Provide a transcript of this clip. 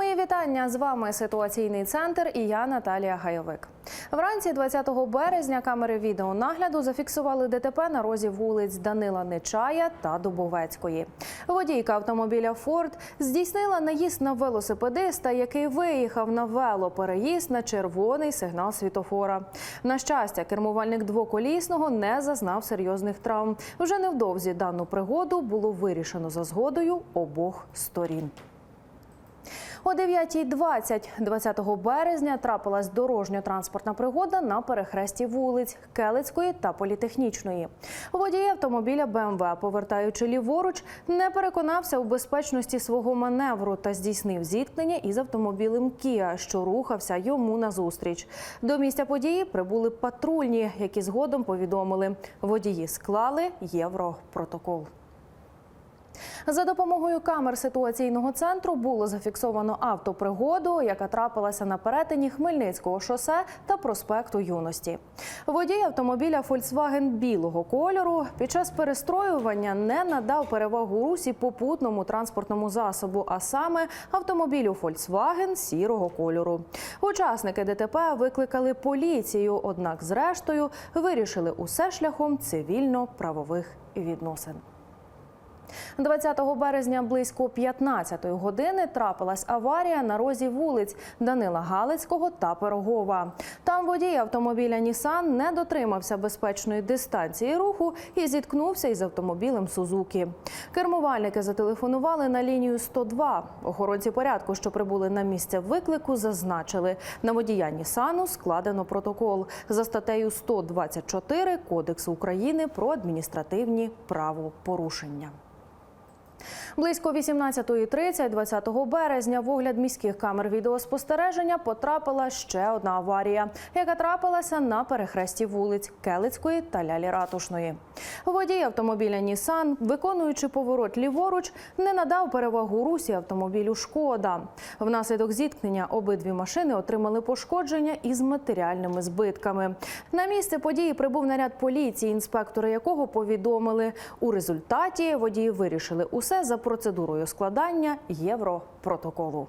Мої вітання з вами ситуаційний центр і я Наталія Гайовик. Вранці 20 березня камери відеонагляду зафіксували ДТП на розі вулиць Данила Нечая та Дубовецької. Водійка автомобіля Форд здійснила наїзд на велосипедиста, який виїхав на велопереїзд на червоний сигнал світофора. На щастя, кермувальник двоколісного не зазнав серйозних травм. Вже невдовзі дану пригоду було вирішено за згодою обох сторін. О 9.20 20 березня трапилась дорожньо-транспортна пригода на перехресті вулиць Келицької та Політехнічної. Водій автомобіля БМВ, повертаючи ліворуч, не переконався у безпечності свого маневру та здійснив зіткнення із автомобілем Кіа, що рухався йому назустріч. До місця події прибули патрульні, які згодом повідомили, водії склали європротокол. За допомогою камер ситуаційного центру було зафіксовано автопригоду, яка трапилася на перетині Хмельницького шосе та проспекту Юності. Водій автомобіля Volkswagen білого кольору під час перестроювання не надав перевагу русі попутному транспортному засобу, а саме автомобілю Volkswagen сірого кольору. Учасники ДТП викликали поліцію, однак, зрештою, вирішили усе шляхом цивільно-правових відносин. 20 березня близько 15 години трапилась аварія на розі вулиць Данила Галицького та Пирогова. Там водій автомобіля Нісан не дотримався безпечної дистанції руху і зіткнувся із автомобілем Сузуки. Кермувальники зателефонували на лінію 102. Охоронці порядку, що прибули на місце виклику, зазначили, на водія Нісану складено протокол за статтею 124 Кодексу України про адміністративні правопорушення. Близько 18.30 20 березня в огляд міських камер відеоспостереження потрапила ще одна аварія, яка трапилася на перехресті вулиць Келицької та Лялі Ратушної. Водій автомобіля Нісан, виконуючи поворот ліворуч, не надав перевагу русі автомобілю Шкода. Внаслідок зіткнення обидві машини отримали пошкодження із матеріальними збитками. На місце події прибув наряд поліції, інспектори якого повідомили, у результаті водії вирішили усе за процедурою складання європротоколу.